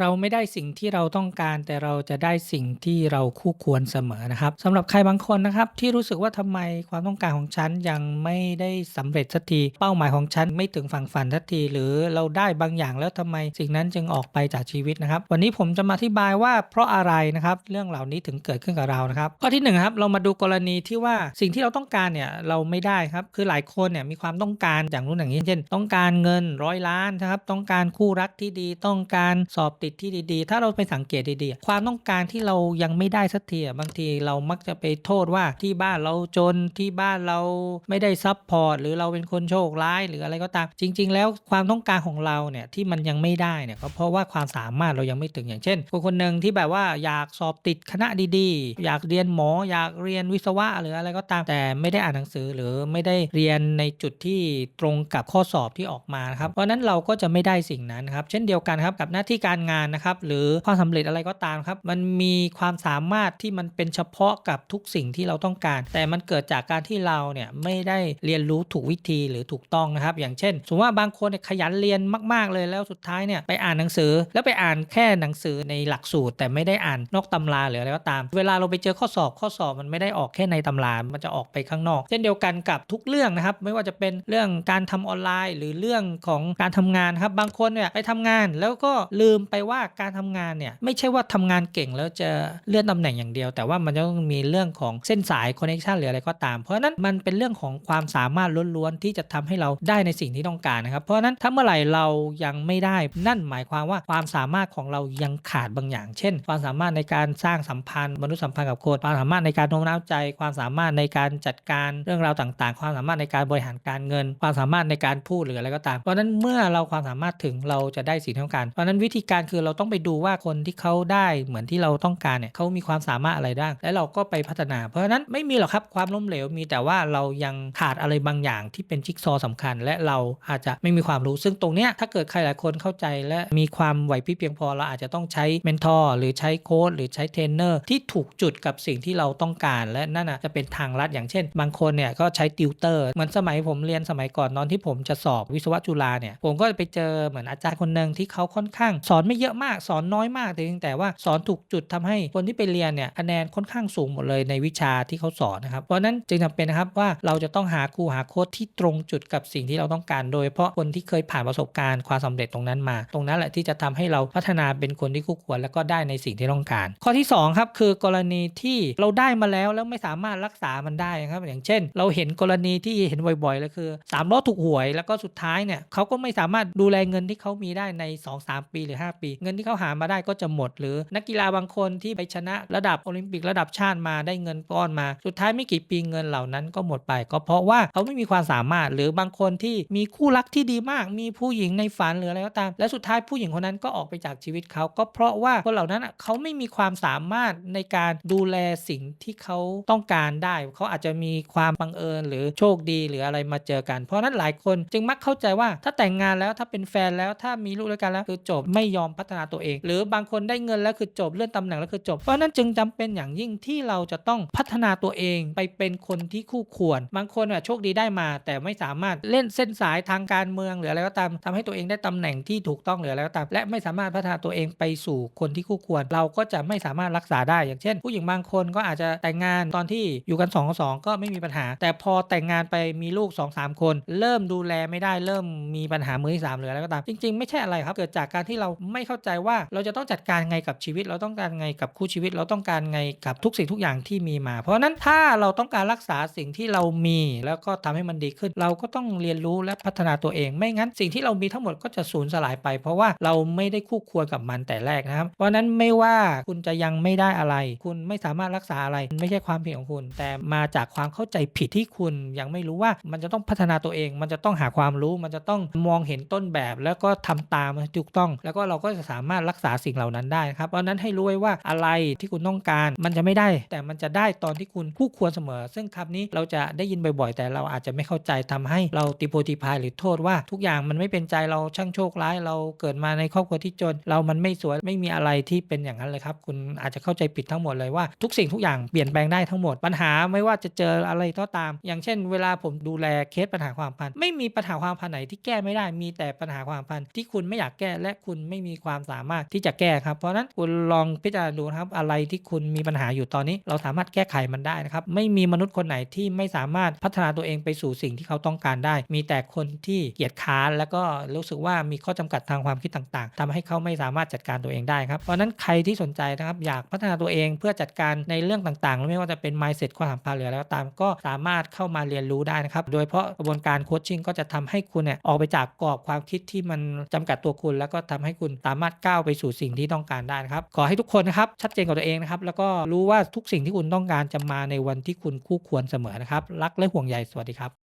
เราไม่ได้สิ่งที่เราต้องการแต่เราจะได้สิ่งที่เราคู่ควรเสมอนะครับสำหรับใครบางคนนะครับ ที่รู้สึกว่าทำไมความต้องการของฉันยังไม่ได้สำเร็จสักที เป้าหมายของฉันไม่ถึงฝั่งฝันสักที หรือเราได้บางอย่างแล้วทำไมสิ่งนั้นจึงออกไปจากชีวิตนะครับ วันนี้ผมจะมาอธิบายว่าเพราะอะไรนะครับเรื่องเหล่านี้ถึงเกิดขึ้นกับเรานะครับข้อที่หนึ่งครับเรามาดูกรณีที่ว่าสิ่งที่เราต้องการเนี่ยเราไม่ได้ครับคือหลายคนเนี่ยมีความต้องการอย่างนู้นอย่างนี้เช่น ต้องการเงินร้อยล้านนะครับต้องการคู่รักที่ดีต้องการสอบติดที่ดีๆ ถ้าเราไปสังเกตดีๆ ความต้องการที่เรายังไม่ได้สักทีบางทีเรามักจะไปโทษว่าที่บ้านเราจนที่บ้านเราไม่ได้ซับพอร์ตหรือเราเป็นคนโชคร้ายหรืออะไรก็ตาม จริง ๆ แล้วความต้องการของเราเนี่ยที่มันยังไม่ได้เนี่ยก็เพราะว่าความสามารถเรายังไม่ถึงอย่างเช่นคนคนหนึ่งที่แบบว่าอยากสอบติดคณะดีๆ อยากเรียนหมอ อยากเรียนวิศวะหรืออะไรก็ตาม แต่ไม่ได้อ่านหนังสือหรือไม่ได้เรียนในจุดที่ตรงกับข้อสอบที่ออกมานะครับเพราะนั้นเราก็จะไม่ได้สิ่งนั้นครับเช่นเดียวกันครับกับหน้าที่การงานนะครับ หรือความสำเร็จอะไรก็ตามครับ มันมีความสามารถที่มันเป็นเฉพาะกับทุกสิ่งที่เราต้องการ แต่มันเกิดจากการที่เราเนี่ยไม่ได้เรียนรู้ถูกวิธีหรือถูกต้องนะครับ อย่างเช่น สมมติว่าบางคนเนี่ยขยันเรียนมาก ๆ เลยแล้วสุดท้ายเนี่ยไปอ่านหนังสือ แล้วไปอ่านแค่หนังสือในหลักสูตร แต่ไม่ได้อ่านนอกตำราหรืออะไรก็ตาม เวลาเราไปเจอข้อสอบข้อสอบมันไม่ได้ออกแค่ในตำรา มันจะออกไปข้างนอก เช่นเดียวกันกับทุกเรื่องนะครับ ไม่ว่าจะเป็นเรื่องการทำออนไลน์ หรือเรื่องของการทำงานครับ บางคนเนี่ยไปทำงานแล้วก็ลืมไปว่าการทำงานเนี่ยไม่ใช่ว่าทำงานเก่งแล้วจะเลื่อนตำแหน่งอย่างเดียว แต่ว่ามันจะต้องมีเรื่องของเส้นสายคอนเนคชันหรืออะไรก็ตาม เพราะนั้นมันเป็นเรื่องของความสามารถล้วนๆที่จะทำให้เราได้ในสิ่งที่ต้องการนะครับ เพราะนั้นถ้าเมื่อไหร่เรายังไม่ได้นั่นหมายความว่าความสามารถของเรายังขาดบางอย่าง เช่น ความสามารถในการสร้างสัมพันธ์มนุษยสัมพันธ์กับคนความสามารถในการโน้มน้าวใจ ความสามารถในการจัดการเรื่องราวต่างๆ ความสามารถในการบริหารการเงิน ความสามารถในการพูดหรืออะไรก็ตาม เพราะนั้นเมื่อเราความสามารถถึงเราจะได้สิ่งที่ต้องการเพราะฉะนั้นวิธีการคือเราต้องไปดูว่าคนที่เขาได้เหมือนที่เราต้องการเนี่ยเขามีความสามารถอะไรบ้างและเราก็ไปพัฒนา เพราะฉะนั้นไม่มีหรอกครับความล้มเหลวมีแต่ว่าเรายังขาดอะไรบางอย่างที่เป็นจิ๊กซอว์สำคัญ และเราอาจจะไม่มีความรู้ซึ่งตรงเนี้ยถ้าเกิดใครหลายคนเข้าใจและมีความไหวพริบเพียงพอเราอาจจะต้องใช้เมนทอร์หรือใช้โค้ดหรือใช้เทรนเนอร์ที่ถูกจุดกับสิ่งที่เราต้องการ และนั่นน่ะจะเป็นทางลัดอย่างเช่น บางคนเนี่ยก็ใช้ติวเตอร์เหมือนสมัยผมเรียนสมัยก่อนตอนที่ผมจะสอบวิศวะจุฬาเนี่ยผมก็ไปเจอเหมือนอาจารย์คนหนึ่งที่เขาค่อนข้างสอนไม่เยอะยอะมากสอนน้อยมากแต่เพียงแต่ว่าสอนถูกจุดทำให้คนที่ไปเรียนเนี่ยคะแนนค่อนข้างสูงหมดเลยในวิชาที่เขาสอนนะครับเพราะนั้นจึงจำเป็นนะครับว่าเราจะต้องหาครูหาโค้ดที่ตรงจุดกับสิ่งที่เราต้องการ โดยเฉพาะคนที่เคยผ่านประสบการณ์ความสำเร็จตรงนั้นมา ตรงนั้นแหละที่จะทำให้เราพัฒนาเป็นคนที่คู่ควร แล้วก็ได้ในสิ่งที่ต้องการ ข้อที่สองครับ คือกรณีที่เราได้มาแล้วแล้วไม่สามารถรักษามันได้ครับ อย่างเช่น เราเห็นกรณีที่เห็นบ่อยๆเลยคือสามล้อถูกหวย แล้วก็สุดท้ายเนี่ยเขาก็ไม่สามารถดูแลเงินที่เขามีได้ใน 2-3 ปีหรือ 5 ปีเงินที่เขาหามาได้ก็จะหมด หรือนักกีฬาบางคนที่ไปชนะระดับโอลิมปิกระดับชาติมาได้เงินก้อนมา สุดท้ายไม่กี่ปีเงินเหล่านั้นก็หมดไป ก็เพราะว่าเขาไม่มีความสามารถ หรือบางคนที่มีคู่รักที่ดีมาก มีผู้หญิงในฝันหรืออะไรก็ตาม และสุดท้ายผู้หญิงคนนั้นก็ออกไปจากชีวิตเขาก็เพราะว่าคนเหล่านั้นเขาไม่มีความสามารถในการดูแลสิ่งที่เขาต้องการได้ เขาอาจจะมีความบังเอิญหรือโชคดีหรืออะไรมาเจอกัน เพราะนั้นหลายคนจึงมักเข้าใจว่าถ้าแต่งงานแล้วถ้าเป็นแฟนแล้วถ้ามีลูกด้วยกันแล้วคือจบไม่ยอมพัฒนาตัวเอง หรือบางคนได้เงินแล้วคือจบเลื่อนตำแหน่งแล้วคือจบ เพราะนั้นจึงจำเป็นอย่างยิ่งที่เราจะต้องพัฒนาตัวเองไปเป็นคนที่คู่ควร บางคนอะโชคดีได้มา แต่ไม่สามารถเล่นเส้นสายทางการเมืองหรืออะไรก็ตามทำให้ตัวเองได้ตำแหน่งที่ถูกต้องหรืออะไรก็ตาม และไม่สามารถพัฒนาตัวเองไปสู่คนที่คู่ควร เราก็จะไม่สามารถรักษาได้ อย่างเช่น ผู้หญิงบางคนก็อาจจะแต่งงานตอนที่อยู่กัน2องสองก็ไม่มีปัญหา แต่พอแต่งงานไปมีลูก2อสคน เริ่มดูแลไม่ได้เริ่มมีปัญหามือที่สามหรืออะไรก็ตาม จริง ๆ ไม่ใช่อะไรครับ เกิดจากการที่เราไม่เข้าใจว่าเราจะต้องจัดการไงกับชีวิต เราต้องการไงกับคู่ชีวิต เราต้องการไงกับทุกสิ่งทุกอย่างที่มีมา เพราะนั้นถ้าเราต้องการรักษาสิ่งที่เรามี แล้วก็ทำให้มันดีขึ้น เราก็ต้องเรียนรู้และพัฒนาตัวเอง ไม่งั้นสิ่งที่เรามีทั้งหมดก็จะสูญสลายไป เพราะว่าเราไม่ได้คู่ควรกับมันแต่แรกนะครับ เพราะนั้นไม่ว่าคุณจะยังไม่ได้อะไร คุณไม่สามารถรักษาอะไร ไม่ใช่ความผิดของคุณ แต่มาจากความเข้าใจผิดที่คุณยังไม่รู้ว่ามันจะต้องพัฒนาตัวเอง มันจะต้องหาความรู้ มันจะต้องมองเห็นต้นแบบ แล้วก็ทำตามถูกต้อง แล้วก็เราก็จะสามารถรักษาสิ่งเหล่านั้นได้ครับเพราะนั้นให้รู้ไว้ว่าอะไรที่คุณต้องการ มันจะไม่ได้ แต่มันจะได้ตอนที่คุณคู่ควรเสมอ ซึ่งคำนี้เราจะได้ยินบ่อยๆ แต่เราอาจจะไม่เข้าใจทำให้เราติโพติพายหรือโทษว่าทุกอย่างมันไม่เป็นใจเราช่างโชคร้าย เราเกิดมาในครอบครัวที่จน เรามันไม่สวยไม่มีอะไรที่เป็นอย่างนั้นเลยครับ คุณอาจจะเข้าใจผิดทั้งหมดเลยว่าทุกสิ่งทุกอย่างเปลี่ยนแปลงได้ทั้งหมดปัญหาไม่ว่าจะเจออะไรก็ตาม อย่างเช่น เวลาผมดูแลเคสปัญหาความพันไม่มีปัญหาความพันไหนที่แก้ไม่ได้มีแต่ปัญหาความพันที่คุณไม่อยากแก้และคุณไม่มีความสามารถที่จะแก้ครับ เพราะนั้นคุณลองพิจารณาดูครับอะไรที่คุณมีปัญหาอยู่ตอนนี้ เราสามารถแก้ไขมันได้นะครับไม่มีมนุษย์คนไหนที่ไม่สามารถพัฒนาตัวเองไปสู่สิ่งที่เขาต้องการได้ มีแต่คนที่เกียจค้านแล้วก็รู้สึกว่ามีข้อจำกัดทางความคิดต่างๆทำให้เขาไม่สามารถจัดการตัวเองได้ครับเพราะนั้นใครที่สนใจนะครับอยากพัฒนาตัวเองเพื่อจัดการในเรื่องต่างๆ ไม่ว่าจะเป็น mindset ความสัมพันธ์หรืออะไรก็ตามก็สามารถเข้ามาเรียนรู้ได้นะครับ โดยเฉพาะกระบวนการโคชชิ่งก็จะทำให้คุณเนี่ยออกไปจากกรอบความคิดที่มันจำกัดตัวคุณ แล้วก็ทำให้คุณสามารถก้าวไปสู่สิ่งที่ต้องการได้นะครับ ขอให้ทุกคนนะครับชัดเจนกับตัวเองนะครับ แล้วก็รู้ว่าทุกสิ่งที่คุณต้องการจะมาในวันที่คุณคู่ควรเสมอนะครับ รักและห่วงใยสวัสดีครับ